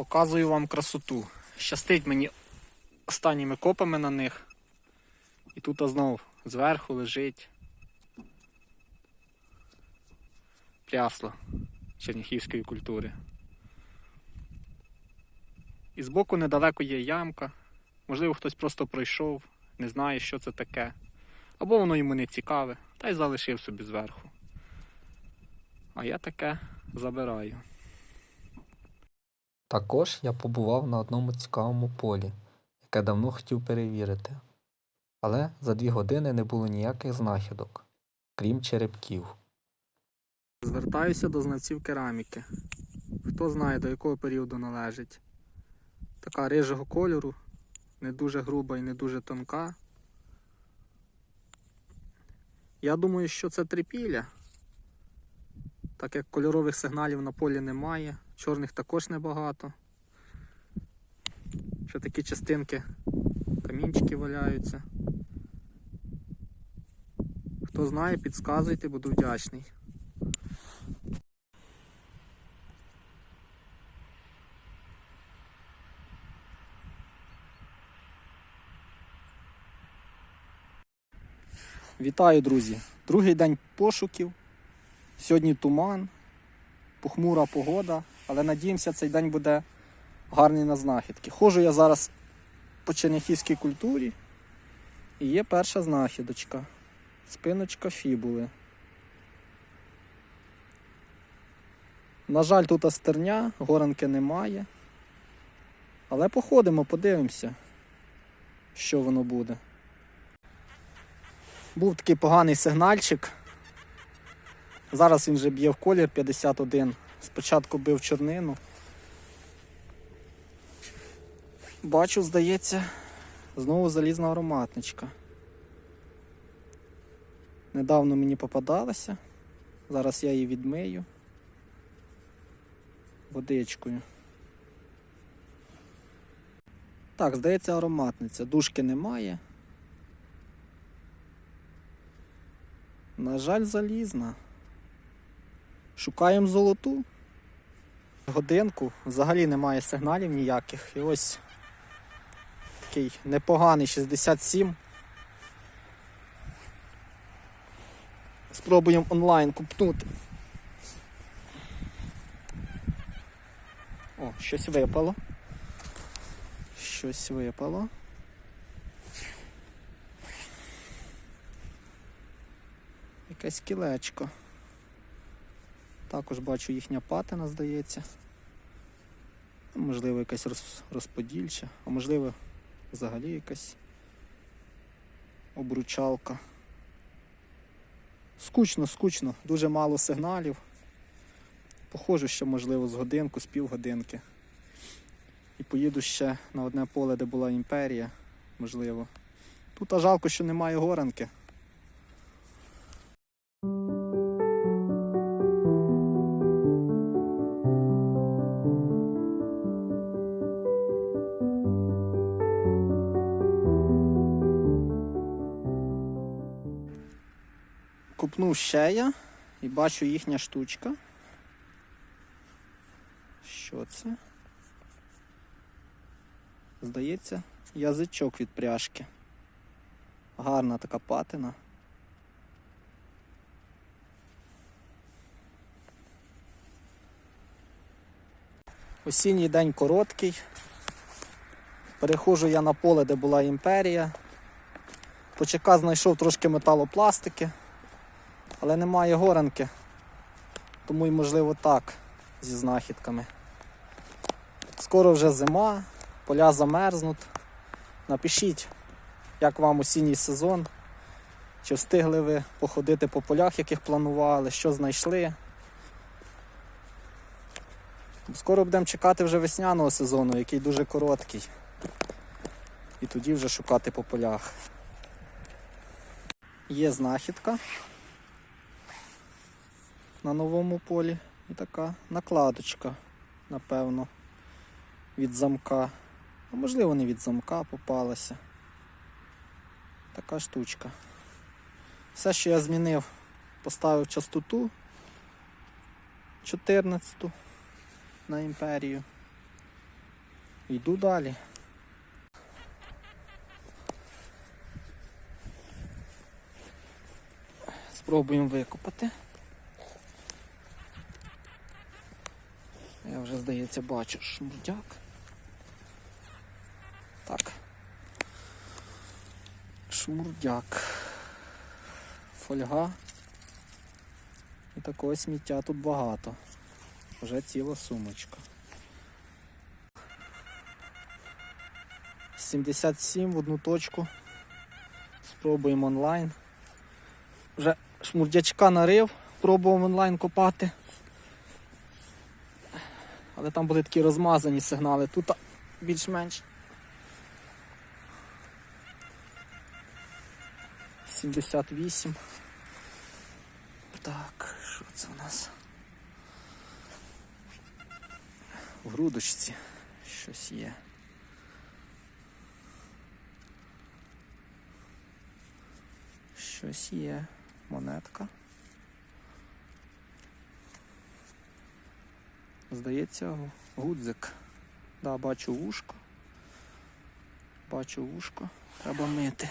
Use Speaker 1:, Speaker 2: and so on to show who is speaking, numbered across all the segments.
Speaker 1: Показую вам красоту. Щастить мені останніми копами на них. І тут знов зверху лежить прясло черніхівської культури. І збоку недалеко є ямка. Можливо, хтось просто пройшов, не знає, що це таке. Або воно йому не цікаве, та й залишив собі зверху. А я таке забираю.
Speaker 2: Також я побував на одному цікавому полі, яке давно хотів перевірити. Але за дві години не було ніяких знахідок, крім черепків.
Speaker 1: Звертаюся до знавців кераміки. Хто знає, до якого періоду належить. Така рижого кольору, не дуже груба і не дуже тонка. Я думаю, що це трипілля. Так як кольорових сигналів на полі немає, чорних також небагато. Ще такі частинки, камінчики валяються. Хто знає, підказуйте, буду вдячний. Вітаю, друзі! Другий день пошуків. Сьогодні туман, похмура погода, але надіємося, цей день буде гарний на знахідки. Ходжу я зараз по черняхівській культурі і є перша знахідочка. Спиночка фібули. На жаль, тут астерня, горанки немає. Але походимо, подивимося, що воно буде. Був такий поганий сигнальчик. Зараз він вже б'є в колір 51. Спочатку бив чорнину. Бачу, здається, знову залізна ароматничка. Недавно мені попадалася. Зараз я її відмию водичкою. Так, здається, ароматниця. Дужки немає. На жаль, залізна. Шукаємо золоту. Годинку взагалі немає сигналів ніяких. І ось такий непоганий 67. Спробуємо онлайн купнути. О, щось випало. Щось випало. Якесь кілечко. Також бачу їхня патина, здається. Можливо, якась роз- розподільча, а можливо, взагалі якась обручалка. Скучно, скучно, дуже мало сигналів. Походжу ще, можливо, з годинку, з півгодинки. І поїду ще на одне поле, де була імперія, можливо. Тут а жалко, що немає горанки. Купнув ще я і бачу їхня штучка. Що це? Здається, язичок від пряжки. Гарна така патина. Осінній день короткий. Переходжу я на поле, де була імперія. Почека знайшов трошки металопластики, але немає горанки. Тому й можливо так зі знахідками. Скоро вже зима, поля замерзнуть. Напишіть, як вам осінній сезон. Чи встигли ви походити по полях, яких планували, що знайшли. Скоро будемо чекати вже весняного сезону, який дуже короткий. І тоді вже шукати по полях. Є знахідка на новому полі і така накладочка, напевно, від замка. А можливо, не від замка попалася. Така штучка. Все, що я змінив, поставив частоту 14 на імперію. Йду далі. Спробуємо викопати. Вже, здається, бачу шмурдяк. Так. Шмурдяк. Фольга. І такого сміття тут багато. Вже ціла сумочка. 77 в одну точку. Спробуємо онлайн. Вже шмурдячка нарив, пробував онлайн копати. Але там були такі розмазані сигнали. Тут більш-менш. 78. Так, що це у нас? В грудочці щось є. Щось є. Монетка. Здається, гудзик. Да, бачу вушко. Бачу вушко. Треба мити.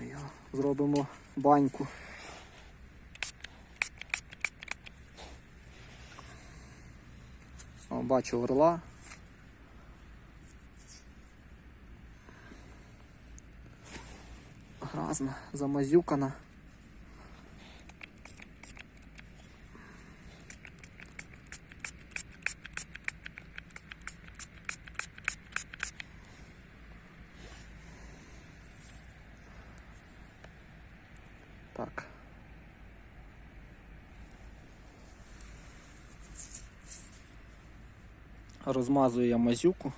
Speaker 1: Його зробимо баньку. О, бачу орла. Гразна, замазюкана. Так. Розмазую я мазюку.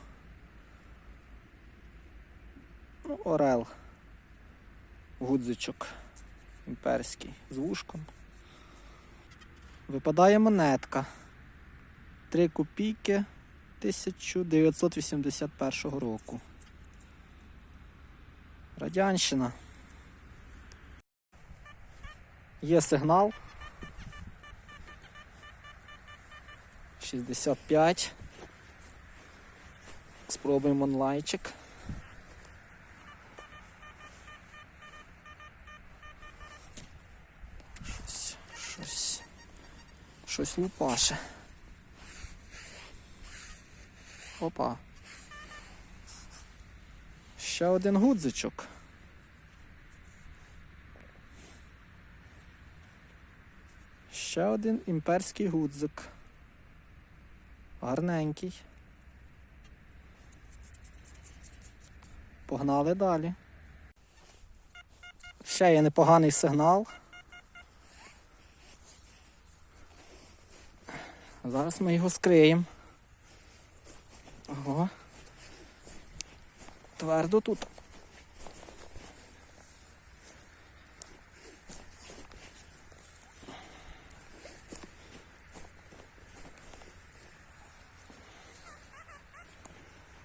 Speaker 1: Гудзичок імперський з вушком. Випадає монетка. 3 копійки 1981 року. Радянщина. Є сигнал. 65. Спробуємо онлайнчик. Щось, щось, лупаше. Опа. Ще один гудзичок. Ще один імперський гудзик. Гарненький. Погнали далі. Ще є непоганий сигнал. Зараз ми його скриємо. Ого. Твердо тут.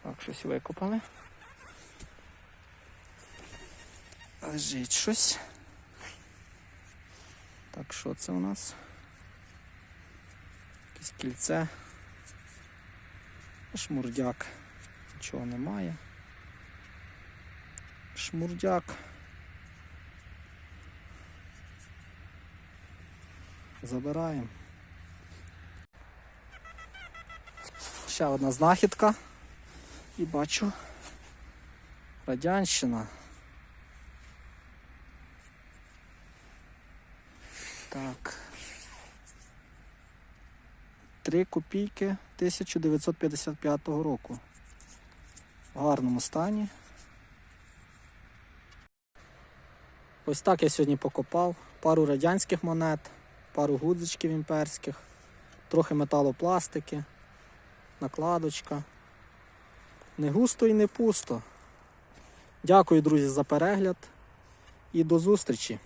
Speaker 1: Так, щось викопали. Лежить щось. Так, що це у нас? Якесь кільце. Шмурдяк. Нічого немає. Шмурдяк. Забираємо. Ще одна знахідка. І бачу Радянщина. Так. 3 копійки 1955 року. В гарному стані. Ось так я сьогодні покопав. Пару радянських монет, пару гудзичків імперських, трохи металопластики, накладочка. Не густо і не пусто. Дякую, друзі, за перегляд і до зустрічі!